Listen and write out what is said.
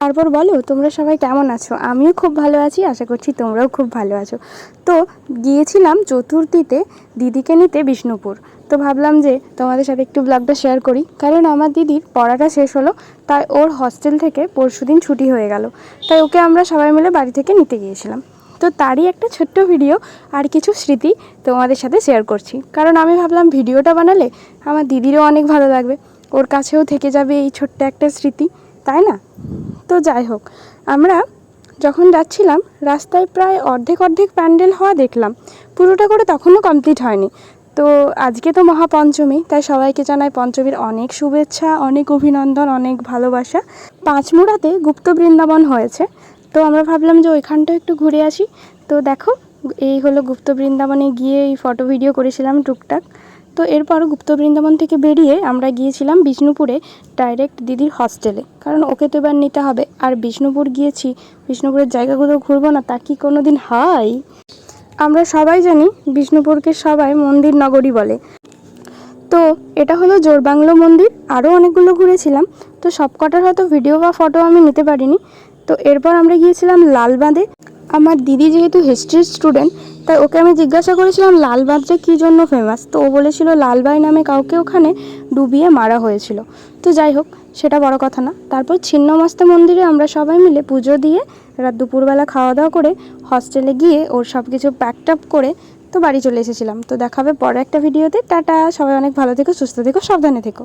তারপর বলো, তোমরা সবাই কেমন আছো? আমিও খুব ভালো আছি, আশা করছি তোমরাও খুব ভালো আছো। তো গিয়েছিলাম চতুর্থীতে দিদিকে নিতে বিষ্ণুপুর। তো ভাবলাম যে তোমাদের সাথে একটু ব্লগটা শেয়ার করি। কারণ আমার দিদির পড়াটা শেষ হলো, তাই ওর হস্টেল থেকে পরশু দিন ছুটি হয়ে গেল। তাই ওকে আমরা সবাই মিলে বাড়ি থেকে নিতে গিয়েছিলাম। তো তারই একটা ছোট্ট ভিডিও আর কিছু স্মৃতি তোমাদের সাথে শেয়ার করছি। কারণ আমি ভাবলাম ভিডিওটা বানালে আমার দিদিরও অনেক ভালো লাগবে। ওর কাছেও থেকে যাবে এই ছোট্ট একটা স্মৃতি, তাই না? তো যাই হোক, আমরা যখন যাচ্ছিলাম, রাস্তায় প্রায় অর্ধেক অর্ধেক প্যান্ডেল হওয়া দেখলাম। পুরোটা করে তখনও কমপ্লিট হয়নি। তো আজকে তো মহাপঞ্চমী, তাই সবাইকে জানাই পঞ্চমীর অনেক শুভেচ্ছা, অনেক অভিনন্দন, অনেক ভালোবাসা। পাঁচমুড়াতে গুপ্ত বৃন্দাবন হয়েছে। তো আমরা ভাবলাম যে ওইখানটা একটু ঘুরে আসি। তো দেখো, এই হলো গুপ্ত বৃন্দাবনে গিয়ে এই ফটো ভিডিও করেছিলাম টুকটাক। তো এরপর গুপ্ত বৃন্দাবন থেকে বেরিয়ে আমরা গিয়েছিলাম বিষ্ণুপুরে ডাইরেক্ট দিদির হস্টেলে কারণ ওকে তো এবার নিতে হবে। আর বিষ্ণুপুর গিয়েছি, বিষ্ণুপুরের জায়গাগুলো ঘুরবো না, তা কি কোনো দিন হয়? আমরা সবাই জানি বিষ্ণুপুরকে সবাই মন্দির নগরী বলে। তো এটা হলো জোরবাংলো মন্দির আরও অনেকগুলো ঘুরেছিলাম। তো সব কটার হয়তো ভিডিও বা ফটো আমি নিতে পারিনি। তো এরপর আমরা গিয়েছিলাম লালবাঁধে। আমার দিদি যেহেতু হিস্ট্রির স্টুডেন্ট তাই ওকে আমি জিজ্ঞাসা করেছিলাম লালবাঁধটা কী জন্য ফেমাস তো ও বলেছিল, লালবাই নামে কাউকে ওখানে ডুবিয়ে মারা হয়েছিল। তো যাই হোক, সেটা বড় কথা না। তারপর ছিন্নমস্তা মন্দিরে আমরা সবাই মিলে পুজো দিয়ে রাত দুপুরবেলা খাওয়া দাওয়া করে হস্টেলে গিয়ে ওর সব কিছু প্যাকড আপ করে তো বাড়ি চলে এসেছিলাম। তো দেখাবে পরে একটা ভিডিওতে টাটা! সবাই অনেক ভালো থেকো, সুস্থ থেকো, সাবধানে থেকো।